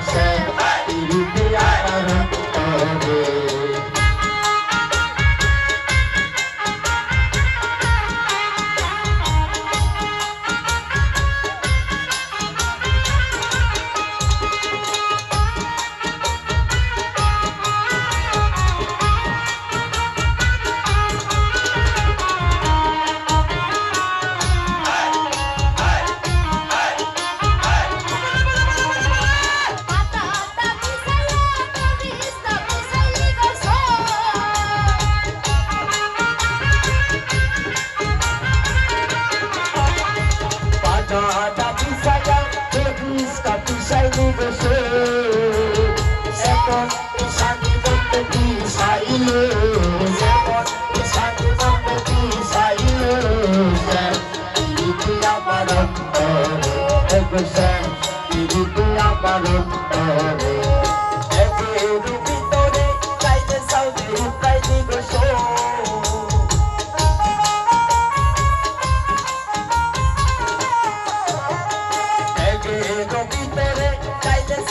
Hashem. চাইনি বসে এখন শান্তি বলতে কি চাইলে এখন শান্তি বলতে কি চাইলে আমার আমার don't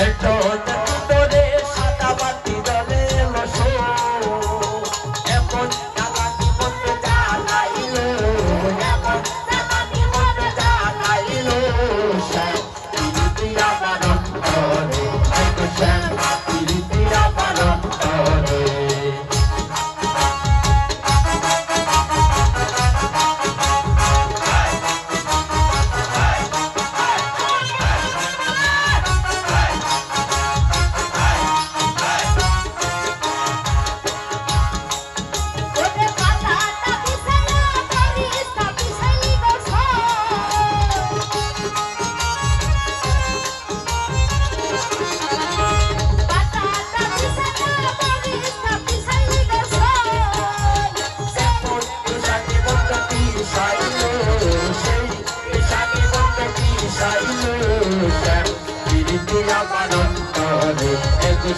Take care.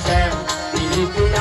শ্যাম তিনি